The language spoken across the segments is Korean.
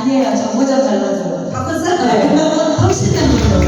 아니에요. 저 모자 발라줘요. 바꿨어요? 아, 네. 네. 훨씬 더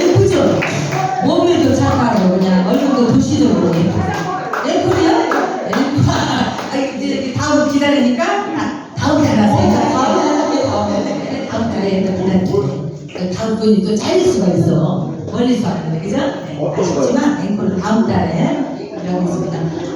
예쁘죠? 몸매도 착하고 그냥 얼굴도 부시적으로 예쁘요 예뻐. 이제 다음 기다리니까 다음 달하세요. 다음 달에 다음 달에 기다려. 다음 분이 또 잘릴 수가 있어. 멀리서 왔는데 그죠? 네, 아쉽지만 앵콜 다음 달에 이라고 있습니다.